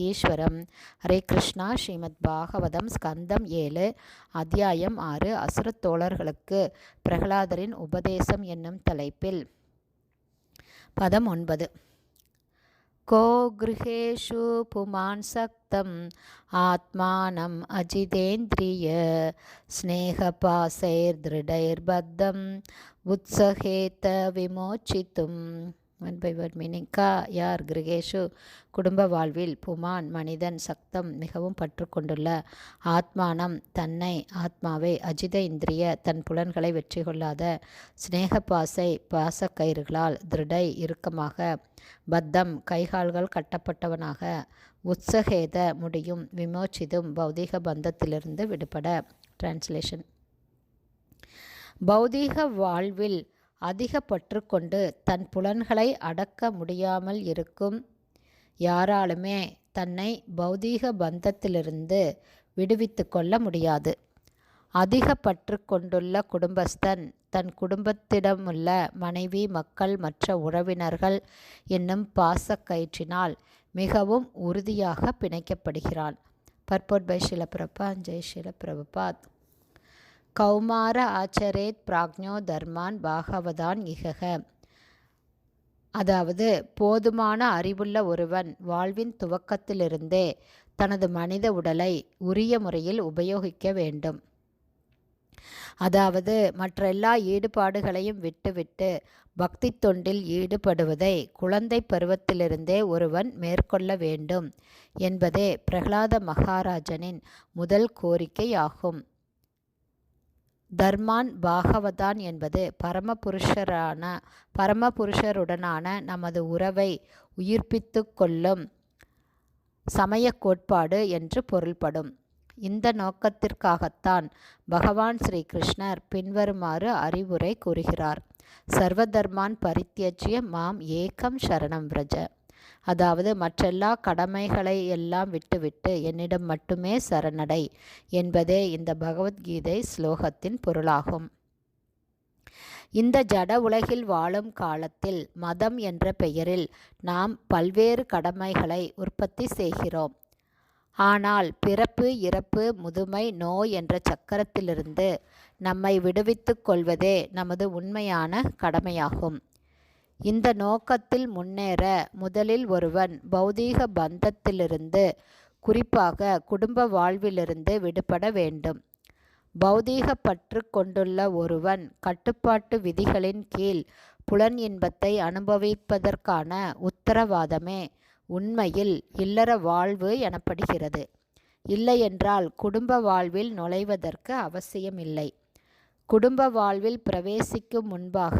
ஈஸ்வரம் ஹரே கிருஷ்ணா ஸ்ரீமத் பாகவதம் ஸ்கந்தம் ஏழு அத்தியாயம் ஆறு அசுரத் தோழர்களுக்கு பிரகலாதரின் உபதேசம் என்னும் தலைப்பில் பதம் ஒன்பது को गृहेषु पुमान् सक्तम् आत्मानम् अजितेन्द्रिय स्नेहपासैर्दृढैर्बद्धम् उत्सहेत விமோச்சித்தும் வேர்ட் பை வேர்ட் மீனிங் கா யார் கிரகேஷு குடும்ப வாழ்வில் புமான் மனிதன் சக்தம் மிகவும் பற்று கொண்டுள்ள ஆத்மானம் தன்னை ஆத்மாவை அஜித இந்திரிய தன் புலன்களை வெற்றி கொள்ளாத சிநேக பாசை பாசக்கயிறுகளால் திருடை இறுக்கமாக பத்தம் கைகால்கள் கட்டப்பட்டவனாக உற்சகேத முடியும் விமோச்சிதும் பௌதீக பந்தத்திலிருந்து விடுபட டிரான்ஸ்லேஷன் பௌதீக வாழ்வில் அதிக பற்றுக்கொண்டு தன் புலன்களை அடக்க முடியாமல் இருக்கும். யாராலுமே தன்னை பௌதீக பந்தத்திலிருந்து விடுவித்து கொள்ள முடியாது. அதிக பற்று கொண்டுள்ள குடும்பஸ்தன் தன் குடும்பத்திடமுள்ள மனைவி மக்கள் மற்ற உறவினர்கள் என்னும் பாசக்கயிற்றினால் மிகவும் உறுதியாக பிணைக்கப்படுகிறான். பர்போட் பை ஷிலபிரபா ஜெய் ஷிலபிரபாத் கௌமார ஆச்சரேத் பிராக்ஞோ தர்மான் பாகவதான் இகக. அதாவது போதுமான அறிவுள்ள ஒருவன் வாழ்வின் துவக்கத்திலிருந்தே தனது மனித உடலை உரிய முறையில் உபயோகிக்க வேண்டும். அதாவது மற்ற எல்லா ஈடுபாடுகளையும் விட்டுவிட்டு பக்தி தொண்டில் ஈடுபடுவதை குழந்தை பருவத்திலிருந்தே ஒருவன் மேற்கொள்ள வேண்டும் என்பதே பிரகலாத மகாராஜனின் முதல் கோரிக்கை ஆகும் தர்மான் பாகவதான் என்பது பரமபுருஷரான பரமபுருஷருடனான நமது உறவை உயிர்ப்பித்து கொள்ளும் சமய கோட்பாடு என்று பொருள்படும். இந்த நோக்கத்திற்காகத்தான் பகவான் ஸ்ரீ கிருஷ்ணர் பின்வருமாறு அறிவுரை கூறுகிறார். சர்வதர்மான் பரித்தியஜ்ய மாம் ஏகம் சரணம் விரஜ. அதாவது மற்றெல்லா கடமைகளை எல்லாம் விட்டுவிட்டு என்னிடம் மட்டுமே சரணடை என்பதே இந்த பகவத்கீதை ஸ்லோகத்தின் பொருளாகும். இந்த ஜட உலகில் வாழும் காலத்தில் மதம் என்ற பெயரில் நாம் பல்வேறு கடமைகளை உற்பத்தி செய்கிறோம். ஆனால் பிறப்பு இறப்பு முதுமை நோய் என்ற சக்கரத்திலிருந்து நம்மை விடுவித்துக் கொள்வதே நமது உண்மையான கடமையாகும். இந்த நோக்கத்தில் முன்னேற முதலில் ஒருவன் பௌதீக பந்தத்திலிருந்து குறிப்பாக குடும்ப வாழ்விலிருந்து விடுபட வேண்டும். பௌதீக பற்று கொண்டுள்ள ஒருவன் கட்டுப்பாட்டு விதிகளின் கீழ் புலன் இன்பத்தை அனுபவிப்பதற்கான உத்தரவாதமே உண்மையில் இல்லற வாழ்வு எனப்படுகிறது. இல்லையென்றால் குடும்ப வாழ்வில் நுழைவதற்கு அவசியமில்லை. குடும்ப வாழ்வில் பிரவேசிக்கும் முன்பாக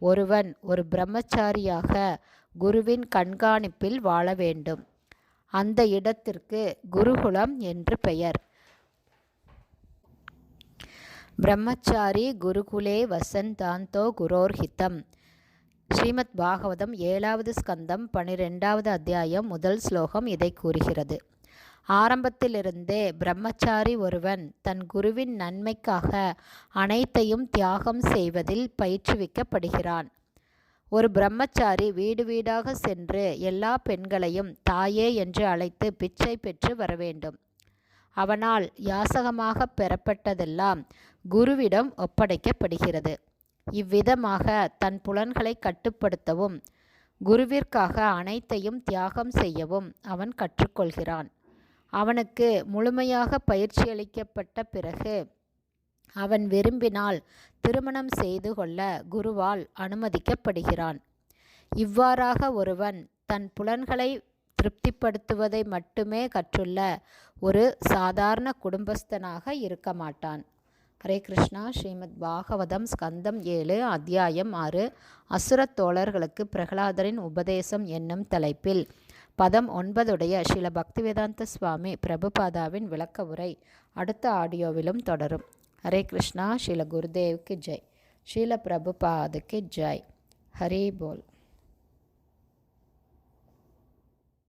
ஒருவன் ஒரு பிரம்மச்சாரியாக குருவின் கண்காணிப்பில் வாழ வேண்டும். அந்த இடத்திற்கு குருகுலம் என்று பெயர். பிரம்மச்சாரி குருகுலே வசந்தாந்தோ குரோர்ஹிதம் ஸ்ரீமத் பாகவதம் ஏழாவது ஸ்கந்தம் பனிரெண்டாவது அத்தியாயம் முதல் ஸ்லோகம் இதை கூறுகிறது. ஆரம்பத்திலிருந்தே பிரம்மச்சாரி ஒருவன் தன் குருவின் நன்மைக்காக அனைத்தையும் தியாகம் செய்வதில் பயிற்றுவிக்கப்படுகிறான். ஒரு பிரம்மச்சாரி வீடு வீடாக சென்று எல்லா பெண்களையும் தாயே என்று அழைத்து பிச்சை பெற்று வர வேண்டும். அவனால் யாசகமாக பெறப்பட்டதெல்லாம் குருவிடம் ஒப்படைக்கப்படுகிறது. இவ்விதமாக தன் புலன்களை கட்டுப்படுத்தவும் குருவிற்காக அனைத்தையும் தியாகம் செய்யவும் அவன் கற்றுக்கொள்கிறான். அவனுக்கு முழுமையாக பயிற்சியளிக்கப்பட்ட பிறகு அவன் விரும்பினால் திருமணம் செய்து கொள்ள குருவால் அனுமதிக்கப்படுகிறான். இவ்வாறாக ஒருவன் தன் புலன்களை திருப்திப்படுத்துவதை மட்டுமே கற்றுள்ள ஒரு சாதாரண குடும்பஸ்தனாக இருக்க மாட்டான். ஹரே கிருஷ்ணா ஸ்ரீமத் பாகவதம் ஸ்கந்தம் ஏழு அத்தியாயம் ஆறு. அசுரத் தோழர்களுக்கு பிரகலாதரின் உபதேசம் என்னும் தலைப்பில் பதம் ஒன்பதுடைய ஸ்ரீல பக்திவேதாந்த சுவாமி பிரபுபாதாவின் விளக்க உரை அடுத்த ஆடியோவிலும் தொடரும். ஹரே கிருஷ்ணா ஸ்ரீல குருதேவுக்கு ஜெய். ஸ்ரீல பிரபுபாதுக்கு ஜெய். ஹரி போல்.